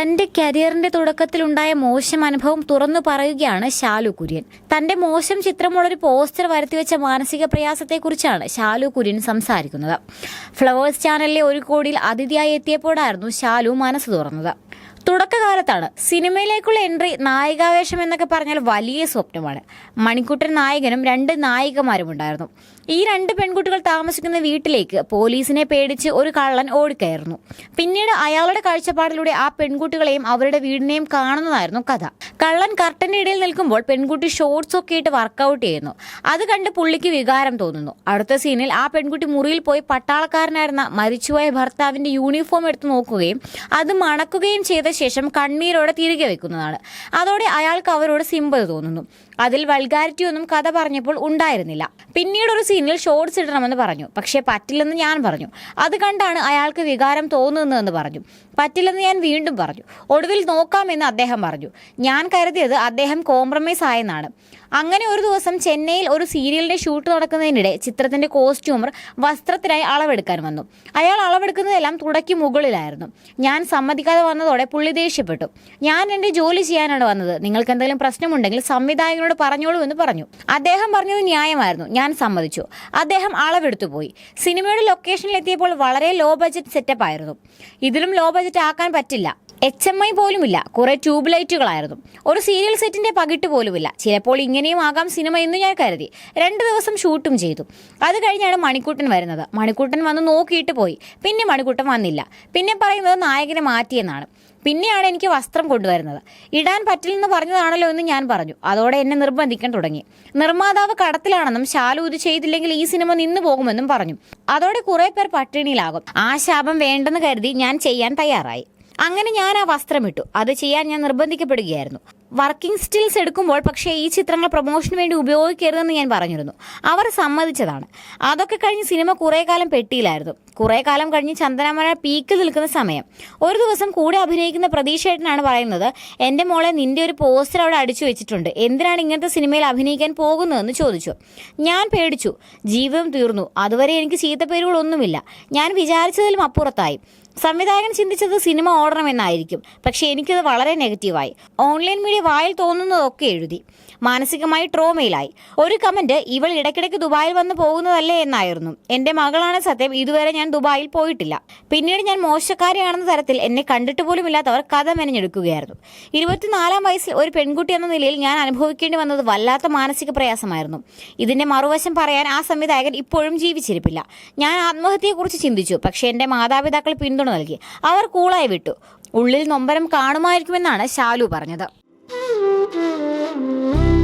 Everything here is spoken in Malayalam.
തന്റെ കരിയറിന്റെ തുടക്കത്തിലുണ്ടായ മോശം അനുഭവം തുറന്നു പറയുകയാണ് ശാലു കുര്യൻ. തന്റെ മോശം ചിത്രമുള്ളൊരു പോസ്റ്റർ വരുത്തിവെച്ച മാനസിക പ്രയാസത്തെക്കുറിച്ചാണ് ഷാലു കുര്യൻ സംസാരിക്കുന്നത്. ഫ്ലവേഴ്സ് ചാനലിലെ ഒരു കോടിയിൽ അതിഥിയായി എത്തിയപ്പോഴായിരുന്നു ഷാലു മനസ്സ് തുറന്നത്. തുടക്കകാലത്താണ്. സിനിമയിലേക്കുള്ള എൻട്രി നായികാവേശം എന്നൊക്കെ പറഞ്ഞാൽ വലിയ സ്വപ്നമാണ്. മണിക്കുട്ടൻ നായകനും രണ്ട് നായികമാരും ഉണ്ടായിരുന്നു ഈ രണ്ട് പെൺകുട്ടികൾ താമസിക്കുന്ന വീട്ടിലേക്ക് പോലീസിനെ പേടിച്ച് ഒരു കള്ളൻ ഓടിക്കയറുന്നു. പിന്നീട് അയാളുടെ കാഴ്ചപ്പാടിലൂടെ ആ പെൺകുട്ടികളെയും അവരുടെ വീടിനെയും കാണുന്നതായിരുന്നു കഥ. കള്ളൻ കർട്ടന്റെ ഇടയിൽ നിൽക്കുമ്പോൾ പെൺകുട്ടി ഷോർട്സ് ഒക്കെ ഇട്ട് വർക്കൗട്ട് ചെയ്യുന്നു. അത് കണ്ട് പുള്ളിക്ക് വികാരം തോന്നുന്നു. അടുത്ത സീനിൽ ആ പെൺകുട്ടി മുറിയിൽ പോയി പട്ടാളക്കാരനായിരുന്ന മരിച്ചുപോയ ഭർത്താവിന്റെ യൂണിഫോം എടുത്ത് നോക്കുകയും അത് മണക്കുകയും ചെയ്ത ശേഷം കണ്ണീരോടെ തിരികെ വെക്കുന്നതാണ്. അതോടെ അയാൾക്ക് അവരോട് സിമ്പത് തോന്നുന്നു. അതിൽ വൾഗാരിറ്റി ഒന്നും കഥ പറഞ്ഞപ്പോൾ ഉണ്ടായിരുന്നില്ല. പിന്നീട് ഒരു സീനിൽ ഷോർട്സ് ഇടണമെന്ന് പറഞ്ഞു. പക്ഷേ പറ്റില്ലെന്ന് ഞാൻ പറഞ്ഞു. അത് കണ്ടാണ് അയാൾക്ക് വികാരം തോന്നുന്നതെന്ന് പറഞ്ഞു. പറ്റില്ലെന്ന് ഞാൻ വീണ്ടും പറഞ്ഞു. ഒടുവിൽ നോക്കാമെന്ന് അദ്ദേഹം പറഞ്ഞു. ഞാൻ കരുതിയത് അദ്ദേഹം കോംപ്രമൈസ് ആയെന്നാണ്. അങ്ങനെ ഒരു ദിവസം ചെന്നൈയിൽ ഒരു സീരിയലിന്റെ ഷൂട്ട് നടക്കുന്നതിനിടെ ചിത്രത്തിന്റെ കോസ്റ്റ്യൂമർ വസ്ത്രത്തിനായി അളവെടുക്കാൻ വന്നു. അയാൾ അളവെടുക്കുന്നതെല്ലാം തുടക്കി മുകളിലായിരുന്നു. ഞാൻ സമ്മതിക്കാതെ വന്നതോടെ പുള്ളി ദേഷ്യപ്പെട്ടു. ഞാൻ എന്റെ ജോലി ചെയ്യാനാണ് വന്നത്. നിങ്ങൾക്ക് എന്തെങ്കിലും പ്രശ്നമുണ്ടെങ്കിൽ സംവിധായകനോട് പറഞ്ഞോളൂ എന്ന് പറഞ്ഞു. അദ്ദേഹം പറഞ്ഞത് ന്യായമായിരുന്നു. ഞാൻ സമ്മതിച്ചു. അദ്ദേഹം അളവെടുത്തു പോയി. സിനിമയുടെ ലൊക്കേഷനിൽ എത്തിയപ്പോൾ വളരെ ലോ ബജറ്റ് സെറ്റപ്പ് ആയിരുന്നു. ഇതിലും ലോ ബജറ്റ് ആക്കാൻ പറ്റില്ല. എച്ച് എം ഐ പോലുമില്ല. കുറെ ട്യൂബ് ലൈറ്റുകളായിരുന്നു. ഒരു സീരിയൽ സെറ്റിന്റെ പകിട്ട് പോലുമില്ല. ചിലപ്പോൾ ഇങ്ങനെയും ആകാം സിനിമ എന്ന് ഞാൻ കരുതി. രണ്ട് ദിവസം ഷൂട്ടും ചെയ്തു. അത് കഴിഞ്ഞാണ് മണിക്കൂട്ടൻ വരുന്നത്. മണിക്കൂട്ടൻ വന്ന് നോക്കിയിട്ട് പോയി. പിന്നെ മണിക്കൂട്ടൻ വന്നില്ല. പിന്നെ പറയുന്നത് നായകനെ മാറ്റിയെന്നാണ് പിന്നെയാണ് എനിക്ക് വസ്ത്രം കൊണ്ടുവരുന്നത്. ഇടാൻ പറ്റില്ലെന്ന് പറഞ്ഞതാണല്ലോ എന്ന് ഞാൻ പറഞ്ഞു. അതോടെ എന്നെ നിർബന്ധിക്കാൻ തുടങ്ങി. നിർമ്മാതാവ് കടത്തിലാണെന്നും ശാലു ഇത് ചെയ്തില്ലെങ്കിൽ ഈ സിനിമ നിന്നു പോകുമെന്നും പറഞ്ഞു. അതോടെ കുറേ പേർ പട്ടിണിയിലാകും. ആ ശാപം വേണ്ടെന്ന് കരുതി ഞാൻ ചെയ്യാൻ തയ്യാറായി. അങ്ങനെ ഞാൻ ആ വസ്ത്രമിട്ടു അത് ചെയ്യാൻ ഞാൻ നിർബന്ധിക്കപ്പെടുകയായിരുന്നു. വർക്കിംഗ് സ്റ്റിൽസ് എടുക്കുമ്പോൾ പക്ഷേ ഈ ചിത്രങ്ങൾ പ്രൊമോഷന് വേണ്ടി ഉപയോഗിക്കരുതെന്ന് ഞാൻ പറഞ്ഞിരുന്നു. അവർ സമ്മതിച്ചതാണ്. അതൊക്കെ കഴിഞ്ഞ് സിനിമ കുറേ കാലം പെട്ടിയിലായിരുന്നു. കുറേ കാലം കഴിഞ്ഞ് ചന്ദനമഴ പീക്കിൽ നിൽക്കുന്ന സമയം. ഒരു ദിവസം കൂടെ അഭിനയിക്കുന്ന പ്രതീക്ഷേട്ടനാണ് പറയുന്നത് എന്റെ മോളെ നിന്റെ ഒരു പോസ്റ്റർ അവിടെ അടിച്ചു വെച്ചിട്ടുണ്ട്. എന്തിനാണ് ഇങ്ങനത്തെ സിനിമയിൽ അഭിനയിക്കാൻ പോകുന്നതെന്ന് ചോദിച്ചു. ഞാൻ പേടിച്ചു. ജീവിതം തീർന്നു. അതുവരെ എനിക്ക് ചീത്തപ്പേരുകളൊന്നുമില്ല. ഞാൻ വിചാരിച്ചതിലും അപ്പുറത്തായി. സംവിധായകൻ ചിന്തിച്ചത് സിനിമ ഓടണമെന്നായിരിക്കും. പക്ഷേ എനിക്കത് വളരെ നെഗറ്റീവായി. ഓൺലൈൻ മീഡിയ വായിൽ തോന്നുന്നതൊക്കെ എഴുതി. മാനസികമായി ട്രോമയിലായി. ഒരു കമന്റ് ഇവൾ ഇടയ്ക്കിടയ്ക്ക് ദുബായിൽ വന്ന് പോകുന്നതല്ലേ എന്നായിരുന്നു. എന്റെ മകളാണ് സത്യം ഇതുവരെ ഞാൻ ദുബായിൽ പോയിട്ടില്ല. പിന്നീട് ഞാൻ മോശക്കാരിയാണെന്ന തരത്തിൽ എന്നെ കണ്ടിട്ട് പോലും പോലുമില്ലാത്തവർ കഥ മെനഞ്ഞെടുക്കുകയായിരുന്നു. ഇരുപത്തിനാലാം വയസ്സിൽ ഒരു പെൺകുട്ടി എന്ന നിലയിൽ ഞാൻ അനുഭവിക്കേണ്ടി വന്നത് വല്ലാത്ത മാനസിക പ്രയാസമായിരുന്നു. ഇതിന്റെ മറുവശം പറയാൻ ആ സംവിധായകൻ ഇപ്പോഴും ജീവിച്ചിരിപ്പില്ല. ഞാൻ ആത്മഹത്യയെക്കുറിച്ച് ചിന്തിച്ചു പക്ഷേ എന്റെ മാതാപിതാക്കൾ പിന്തുണ നൽകി. അവർ കൂളായി വിട്ടു. ഉള്ളിൽ നൊമ്പരം കാണുമായിരിക്കുമെന്നാണ് ശാലു പറഞ്ഞത്. Müzik